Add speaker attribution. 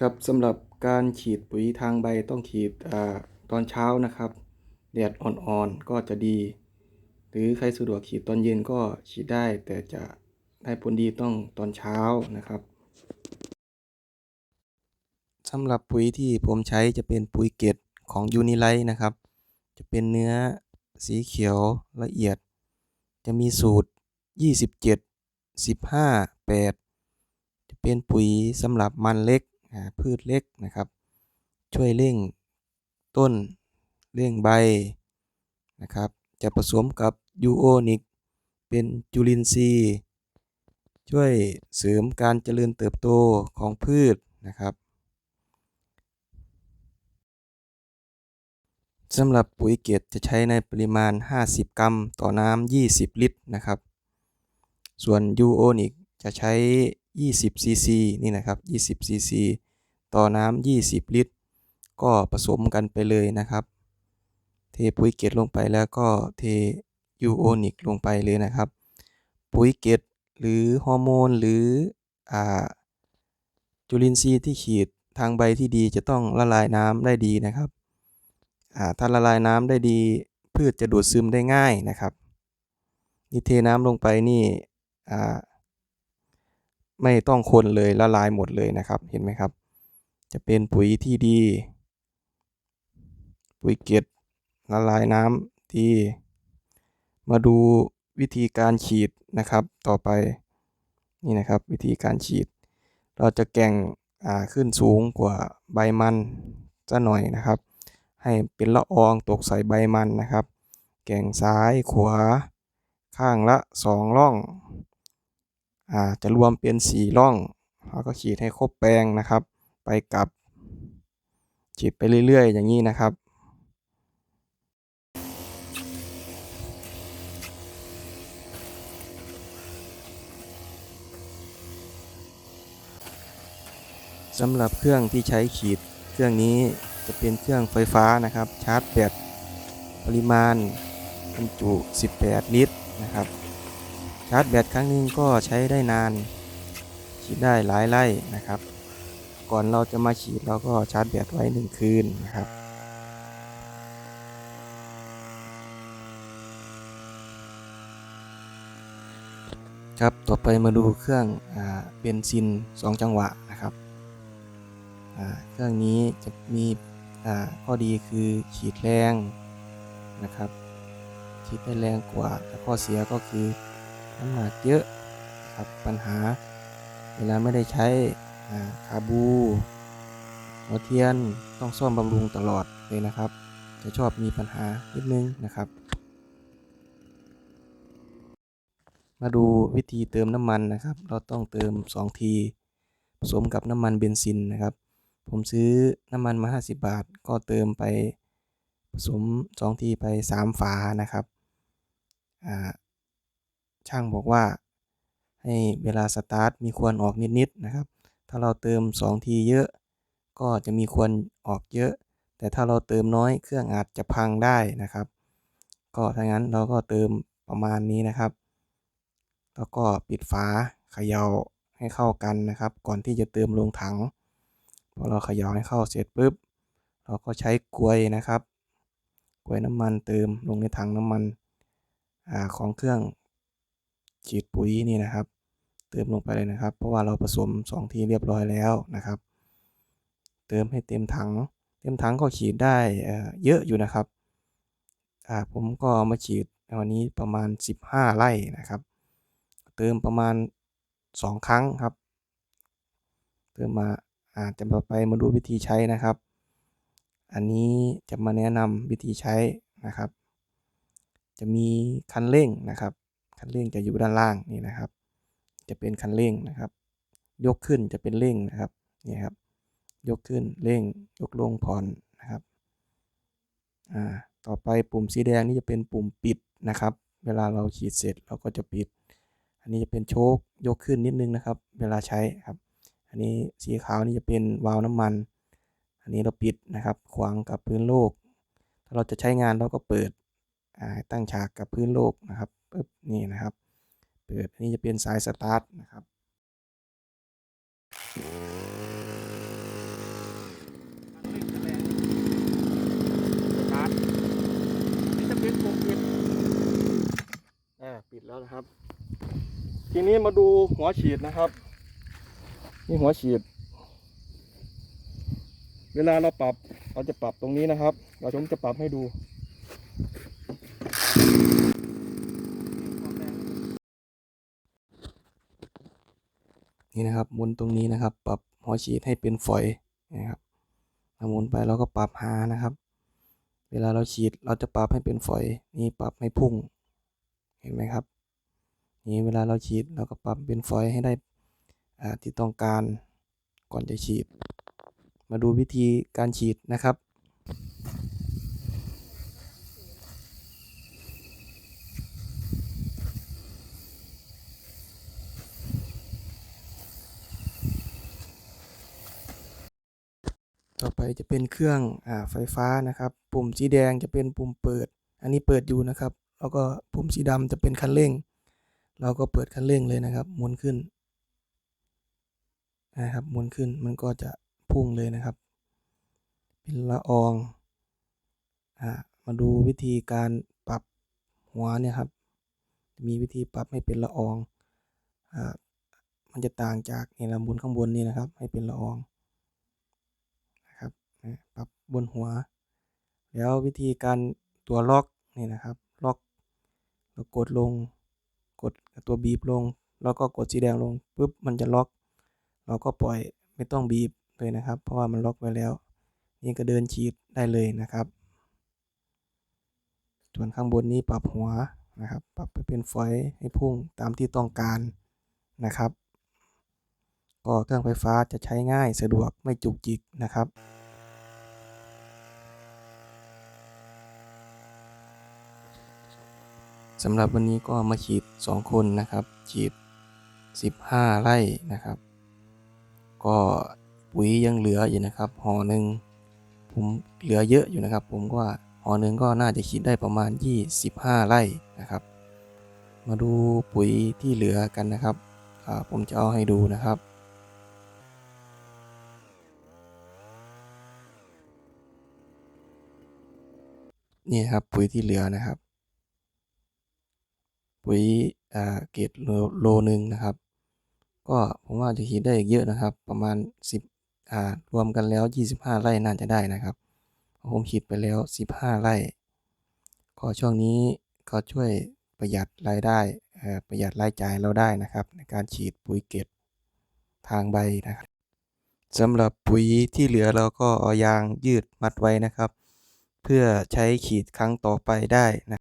Speaker 1: ครับสำหรับการฉีดปุ๋ยทางใบต้องฉีดอตอนเช้านะครับแดดอ่อนๆก็จะดี หรือใครสะดวกฉีดตอนเย็นก็ฉีดได้ แต่จะได้ผลดีต้องตอนเช้านะครับสำหรับปุ๋ยที่ผมใช้จะเป็นปุ๋ยเกตของยูนิไลท์นะครับ จะเป็นเนื้อสีเขียวละเอียด จะมีสูตร 27 15 8 จะเป็นปุ๋ยสำหรับมันเล็ก พืชเล็กนะครับ ช่วยเร่งต้นเร่งใบนะครับ จะผสมกับยูโอนิกเป็นจุลินทรีย์ ช่วยเสริมการเจริญเติบโตของพืชนะครับสำหรับปุ๋ยเกตจะใช้ในปริมาณ 50 กรัม ต่อน้ำ20 ลิตรนะครับ ส่วนยูโอนิกจะใช้ 20ซีซีนี่นะครับ 20ซีซีต่อน้ำ 20 ลิตร ก็ผสมกันไปเลยนะครับ เทปุ๋ยเกตลงไปแล้วก็เทยูโอนิกลงไปเลยนะครับ ปุ๋ยเกตหรือฮอร์โมนหรืออจุลินทรีย์ที่ฉีดทางใบที่ดีจะต้องละลายน้ำได้ดีนะครับ ถ้าละลายน้ำได้ดี พืชจะดูดซึมได้ง่ายนะครับนี่เทน้ำลงไปนี่อ่า ไม่ต้องคนเลยละลายหมดเลยนะครับเห็นไหมครับ จะเป็นปุ๋ยที่ดี ปุ๋ยเกตละลายน้ำดีมาดูวิธีการฉีดนะครับ ต่อไปนี่นะครับ วิธีการฉีด เราจะแก่งขึ้นสูงกว่าใบมันจะหน่อยนะครับ ให้เป็นละอองตกใส่ใบมันนะครับ แก่งซ้ายขวาข้างละสองร่อง อ่าจะรวมเป็นสี่ร่องแล้วก็ฉีดให้ครบแปลงนะครับ ไปกับฉีดไปเรื่อย ๆ อย่างนี้นะครับสำหรับเครื่องที่ใช้ฉีดเครื่องนี้จะเป็นเครื่องไฟฟ้านะครับ ชาร์จแบตปริมาณบรรจุ 18 ลิตรนะครับ ชาร์จแบตครั้งหนึงก็ใช้ได้นานฉีดได้หลายไร่นะครับ ก่อนเราจะมาฉีดเราก็ชาร์จแบตไว้1คืนนะครับครับต่อไปมาดูเครื่องอเบนซิน 2 จังหวะนะครับเครื่องนี้จะมีข้อดีคือฉีดแรงนะครับฉีดได้แรงกว่าแต่ข้อเสียก็คือ น้ำหนักเยอะครับปัญหา เวลาไม่ได้ใช้คาบูหัวเทียนต้องซ่อมบำรุงตลอดเลยนะครับ จะชอบมีปัญหานิดนึงนะครับ มาดูวิธีเติมน้ำมันนะครับ เราต้องเติม 2 ทีผสมกับน้ำมันเบนซินนะครับ ผมซื้อน้ำมันมา 50 บาท ก็เติมไปผสม 2 ทีไป 3 ฝานะครับอ่า ช่างบอกว่า ให้เวลาสตาร์ทมีควันออกนิดๆนะครับ ถ้าเราเติม 2 ทีเยอะ ก็จะมีควันออกเยอะ แต่ถ้าเราเติมน้อยเครื่องอาจจะพังได้นะครับ ก็ถ้างั้นเราก็เติมประมาณนี้นะครับ แล้วก็ปิดฝาเขย่าให้เข้ากันนะครับ ก่อนที่จะเติมลงถังพอเราเขย่าให้เข้าเสร็จปุ๊บ เราก็ใช้กลวยนะครับกลวยน้ำมันเติมลงในถังน้ำมันอของเครื่อง ฉีดปุ๋ยนี่นะครับ เติมลงไปเลยนะครับ เพราะว่าเราผสม 2 ทีเรียบร้อยแล้วนะครับ เติมให้เต็มถัง เต็มถังก็ฉีดได้เยอะอยู่นะครับผมก็มาฉีดวันนี้ประมาณ 15 ไร่นะครับ เติมประมาณ 2 ครั้งครับ เติมมาอาจจะไปมาดูวิธีใช้นะครับ อันนี้จะมาแนะนำวิธีใช้นะครับ จะมีคันเร่งนะครับ คันเร่งจะอยู่ด้านล่างนี่นะครับ จะเป็นคันเร่งนะครับ ยกขึ้นจะเป็นเร่งนะครับนี่ครับ ยกขึ้นเร่งยกลงผ่อนนะครับอ่าต่อไปปุ่มสีแดงนี่จะเป็นปุ่มปิดนะครับ เวลาเราฉีดเสร็จเราก็จะปิด อันนี้จะเป็นโชคยกขึ้นนิดนึงนะครับ เวลาใช้ครับ อันนี้สีขาวนี่จะเป็นวาล์วน้ำมัน อันนี้เราปิดนะครับ ขวางกับพื้นโลก ถ้าเราจะใช้งานเราก็เปิดอ่าตั้งฉากกับพื้นโลกนะครับึ๊บนี่นะครับ เปิดนี่จะเป็นสายสตาร์ทนะครับนี่จะเป็นปุ่มปิดอ่าปิด
Speaker 2: แล้วนะครับ ทีนี้มาดูหัวฉีดนะครับ นี่หัวฉีด เวลาเราปรับเราจะปรับตรงนี้นะครับ เราชมจะปรับให้ดู
Speaker 1: นี่นะครับหมุนตรงนี้นะครับ ปรับหัวฉีดให้เป็นฝอยนะครับหมุนไปเราก็ปรับหานะครับ เวลาเราฉีดเราจะปรับให้เป็นฝอยนี่ปรับให้พุ่ง เห็นไหมครับนี่เวลาเราฉีดเราก็ปรับเป็นฝอยให้ได้อ่าที่ต้องการก่อนจะฉีด มาดูวิธีการฉีดนะครับ จะเป็นเครื่องอ่าไฟฟ้านะครับ ปุ่มสีแดงจะเป็นปุ่มเปิด อันนี้เปิดอยู่นะครับ แล้วก็ปุ่มสีดำจะเป็นคันเร่ง เราก็เปิดคันเร่งเลยนะครับ หมุนขึ้นนะครับหมุนขึ้นมันก็จะพุ่งเลยนะครับ เป็นละอองอ่ามาดูวิธีการปรับหัวเนี่ยครับ มีวิธีปรับให้เป็นละอองอ่ามันจะต่างจากนี่ละมุนข้างบนนี่นะครับ ให้เป็นละออง ปรับบนหัว แล้ววิธีการตัวล็อกนี่นะครับล็อกเรากดลง กดตัวบีบลง แล้วก็กดสีแดงลงปุ๊บมันจะล็อก เราก็ปล่อยไม่ต้องบีบเลยนะครับ เพราะว่ามันล็อกไว้แล้ว นี่ก็เดินฉีดได้เลยนะครับ ส่วนข้างบนนี้ปรับหัวนะครับ ปรับไปเป็นฝอยให้พุ่งตามที่ต้องการนะครับก็เครื่องไฟฟ้าจะใช้ง่ายสะดวกไม่จุกจิกนะครับ สำหรับวันนี้ก็มาฉีด 2 คนนะครับฉีด 15 ไร่นะครับ ก็ปุ๋ยยังเหลืออยู่นะครับห่อหนึ่งผมเหลือเยอะอยู่นะครับ ผมก็ว่าห่อหนึ่งก็น่าจะฉีดได้ประมาณ 25 ไร่นะครับ มาดูปุ๋ยที่เหลือกันนะครับผมจะเอาให้ดูนะครับนี่ครับปุ๋ยที่เหลือนะครับ ปุ๋ยอ่าเกรดโลโลหนึ่งนะครับ ก็ผมว่าจะฉีดได้อีกเยอะนะครับ ประมาณ 10อ่ารวมกันแล้ว 25 ไร่น่าจะได้นะครับ ผมฉีดไปแล้ว 15 ไร่ ก็ช่วงนี้ก็ช่วยประหยัดรายได้ประหยัดรายจ่ายเราได้นะครับ ในการฉีดปุ๋ยเกตทางใบนะครับสำหรับปุ๋ยที่เหลือเราก็เอายางยืดมัดไว้นะครับ เพื่อใช้ฉีดครั้งต่อไปได้นะ